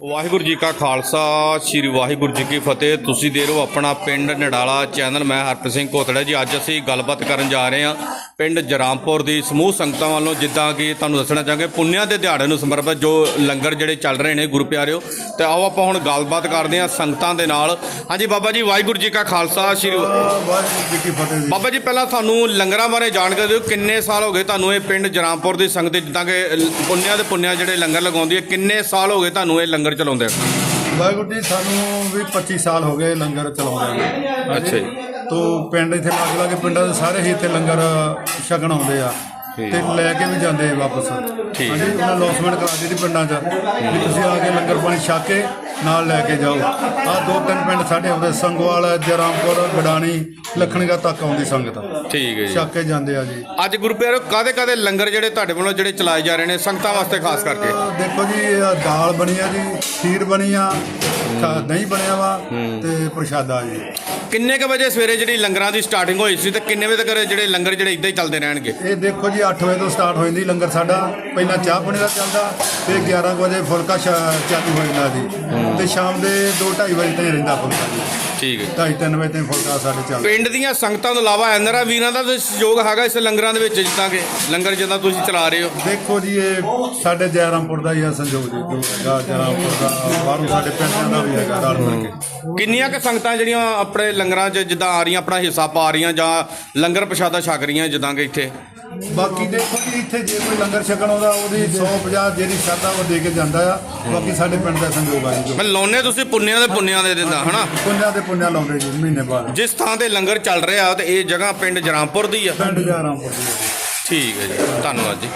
ਵਾਹਿਗੁਰੂ ਜੀ ਕਾ ਖਾਲਸਾ ਸ੍ਰੀ ਵਾਹਿਗੁਰੂ ਜੀ ਕੀ ਫਤਿਹ। ਤੁਸੀਂ ਦੇ ਰਹੋ ਆਪਣਾ ਪਿੰਡ ਨਡਾਲਾ ਚੈਨਲ। ਮੈਂ ਹਰਪ੍ਰੀਤ ਸਿੰਘ ਕੋਤੜਾ ਜੀ। ਅੱਜ ਅਸੀਂ ਗੱਲਬਾਤ ਕਰਨ ਜਾ ਰਹੇ ਹਾਂ ਪਿੰਡ ਜਰਾਮਪੁਰ ਦੀ ਸਮੂਹ ਸੰਗਤਾਂ ਵੱਲੋਂ ਜਿੱਦਾਂ ਕਿ ਤੁਹਾਨੂੰ ਦੱਸਣਾ ਚਾਹਾਂਗੇ ਪੁੰਨਿਆ ਦੇ ਦਿਹਾੜੇ ਨੂੰ ਸਮਰਪਿਤ ਜੋ ਲੰਗਰ ਜਿਹੜੇ ਚੱਲ ਰਹੇ ਨੇ ਗੁਰੂ ਪਿਆਰਿਓ। ਤੇ ਆਓ ਆਪਾਂ ਹੁਣ ਗੱਲਬਾਤ ਕਰਦੇ ਹਾਂ ਸੰਗਤਾਂ ਦੇ ਨਾਲ। ਹਾਂਜੀ ਬਾਬਾ ਜੀ ਵਾਹਿਗੁਰੂ ਜੀ ਕਾ ਖਾਲਸਾ ਸ੍ਰੀ ਵਾਹਿਗੁਰੂ ਜੀ ਕੀ ਫਤਿਹ ਬਾਬਾ ਜੀ ਪਹਿਲਾਂ ਸਾਨੂੰ ਲੰਗਰਾਂ ਬਾਰੇ ਜਾਣਕਾਰੀ ਦਿਓ। ਕਿੰਨੇ ਸਾਲ ਹੋ ਗਏ ਤੁਹਾਨੂੰ ਇਹ ਪਿੰਡ ਜਰਾਮਪੁਰ ਦੀ ਸੰਗਤ ਜਿੱਦਾਂ ਕਿ ਪੁੰਨਿਆ ਦੇ ਪੁੰਨਿਆ ਜਿਹੜੇ ਲੰਗਰ ਲਗਾਉਂਦੀ ਹੈ ਕਿੰਨੇ ਸਾਲ ਹੋ ਗਏ ਤੁਹਾਨੂੰ ਇਹ ਲੰਗਰ ਚਲਾਉਂਦੇ ਵਾਹਿਗੁਰੂ ਜੀ ਸਾਨੂੰ ਵੀ 25 ਸਾਲ ਹੋ ਗਏ ਲੰਗਰ ਚਲਾਉਂਦੇ ਨੂੰ ਅੱਛਾ ਜੀ ਤੋਂ ਪਿੰਡ ਇੱਥੇ ਲਾਗੇ ਲਾਗੇ ਪਿੰਡਾਂ ਦੇ ਸਾਰੇ ਹੀ ਇੱਥੇ ਲੰਗਰ ਛਕਣ ਆਉਂਦੇ ਆ ਠੀਕ। ਤੇ ਲੈ ਕੇ ਵੀ ਜਾਂਦੇ ਆ ਵਾਪਸ ਠੀਕ। ਹਾਂਜੀ ਉਹਨਾਂ ਕਰਾ ਦਿੱਤੀ ਪਿੰਡਾਂ 'ਚ ਵੀ ਤੁਸੀਂ ਆ ਕੇ ਲੰਗਰ ਪਾਣੀ ਛਕ ਕੇ ਨਾਲ ਲੈ ਕੇ ਜਾਓ। ਆ ਦੋ ਤਿੰਨ ਪਿੰਡ ਸਾਡੇ ਆਉਂਦੇ ਸੰਗਵਾਲ ਜਰਾਮਪੁਰ ਗਡਾਣੀ ਲਖਣਗਾ ਤੱਕ ਆਉਂਦੀ ਸੰਗਤ। ਠੀਕ ਹੈ ਜੀ। ਛਕ ਕੇ ਜਾਂਦੇ ਆ ਜੀ। ਅੱਜ ਗੁਰੂ ਪਿਆਰੋ ਕਾਦੇ ਕਾਦੇ ਲੰਗਰ ਜਿਹੜੇ ਤੁਹਾਡੇ ਵੱਲੋਂ ਜਿਹੜੇ ਚਲਾਏ ਜਾ ਰਹੇ ਨੇ ਸੰਗਤਾਂ ਵਾਸਤੇ ਖਾਸ ਕਰਕੇ? ਦੇਖੋ ਜੀ ਇਹ ਦਾਲ ਬਣੀ ਆ ਜੀ ਖੀਰ ਬਣੀ ਆ ਖਾ- ਦਹੀਂ ਬਣਿਆ ਵਾ ਤੇ ਪ੍ਰਸ਼ਾਦਾ ਜੀ। ਕਿੰਨੇ ਕ ਵਜੇ ਸਵੇਰੇ ਜਿਹੜੀ ਲੰਗਰਾਂ ਦੀ ਸਟਾਰਟਿੰਗ ਹੋਈ ਸੀ ਤੇ ਕਿੰਨੇ ਵਜੇ ਤੱਕ ਜਿਹੜੇ ਲੰਗਰ ਜਿਹੜੇ ਇਦਾਂ ਹੀ ਚੱਲਦੇ ਰਹਿਣਗੇ? ਇਹ ਦੇਖੋ ਜੀ 8 ਵਜੇ ਤੋਂ ਸਟਾਰਟ ਹੋ ਜਾਂਦੀ ਲੰਗਰ ਸਾਡਾ। ਪਹਿਲਾਂ ਚਾਹ ਪਾਣੀ ਦਾ ਚੱਲਦਾ ਤੇ 11 ਕੁ ਵਜੇ ਫੁਲਕਾ ਸ਼ਾ- ਚਾਲੂ ਹੋ ਜਾਂਦਾ ਜੀ ਤੇ ਸ਼ਾਮ ਦੇ 2:30 ਵਜੇ ਤਾਈਂ ਰਹਿੰਦਾ ਫੁਲਕਾ ਜੀ। ਠੀਕ ਹੈ 2:30 ਵਜੇ ਤਾਈਂ ਫੁਲਕਾ ਸਾਡੇ ਚੱਲਦਾ ਪਿੰਡ ਦੀਆਂ ਸੰਗਤਾਂ ਤੋਂ ਇਲਾਵਾ ਐਨਰਾ ਵੀਰਾਂ ਦਾ ਵੀ ਸਹਿਯੋਗ ਹੈਗਾ ਇਸ ਲੰਗਰਾਂ ਦੇ ਵਿੱਚ ਜਿੱਦਾਂ ਕਿ ਲੰਗਰ ਜਿੱਦਾਂ ਤੁਸੀਂ ਚਲਾ ਰਹੇ ਹੋ। ਦੇਖੋ ਜੀ ਇਹ ਸਾਡੇ ਜੈਰਾਮਪੁਰ ਦਾ ਹੀ ਆ ਸੰਜੋਗ ਜੀ ਜੋ ਹੈਗਾ ਜੈਰਾਮਪੁਰ ਦਾ ਬਾਹਰੋਂ ਸਾਡੇ ਪਿੰਡਾਂ ਦਾ ਵੀ ਹੈਗਾ ਰਲ ਮਿਲ ਕੇ। ਕਿੰਨੀਆਂ ਕ ਸੰਗਤਾਂ ਜਿਹੜੀਆਂ ਆਪਣੇ ਲੰਗਰਾਂ 'ਚ ਜਿੱਦਾਂ ਆ ਰਹੀਆਂ ਆਪਣਾ ਹਿੱਸਾ ਪਾ ਰਹੀਆਂ ਜਾਂ ਲੰਗਰ ਪ੍ਰਸ਼ਾਦਾ ਛਕ ਰਹੀਆਂ ਜਿੱਦਾਂ ਕਿ ਇੱਥੇ? ਬਾਕੀ ਦੇਖੋ ਜੀ ਇੱਥੇ ਜੇ ਕੋਈ ਲੰਗਰ ਛਕਣ ਆਉਂਦਾ ਉਹਦੀ 150 ਜਿਹੜੀ ਸ਼ਰਧਾ ਉਹ ਦੇ ਕੇ ਜਾਂਦਾ ਆ। ਬਾਕੀ ਸਾਡੇ ਪਿੰਡ ਦਾ ਸੰਜੋਗ ਆ ਜੀ ਮੈਂ ਲਾਉਨੇ ਤੁਸੀਂ ਪੁੰਨਿਆਂ ਦੇ ਪੁੰਨਿਆਂ ਦੇ ਦਿੰਦਾ ਹਨਾ? ਪੁੰਨਿਆ ਤੇ ਪੁੰਨਿਆ ਲਾਉਂਦੇ ਜੀ ਮਹੀਨੇ ਬਾਅਦ। ਜਿਸ ਥਾਂ ਤੇ ਲੰਗਰ ਚੱਲ ਰਿਹਾ ਤੇ ਇਹ ਜਗ੍ਹਾ ਪਿੰਡ ਜਰਾਮਪੁਰ ਦੀ ਆ? ਪਿੰਡ ਜੈਰਾਮਪੁਰ ਦੀ ਜੀ। ਠੀਕ ਹੈ ਜੀ ਧੰਨਵਾਦ ਜੀ।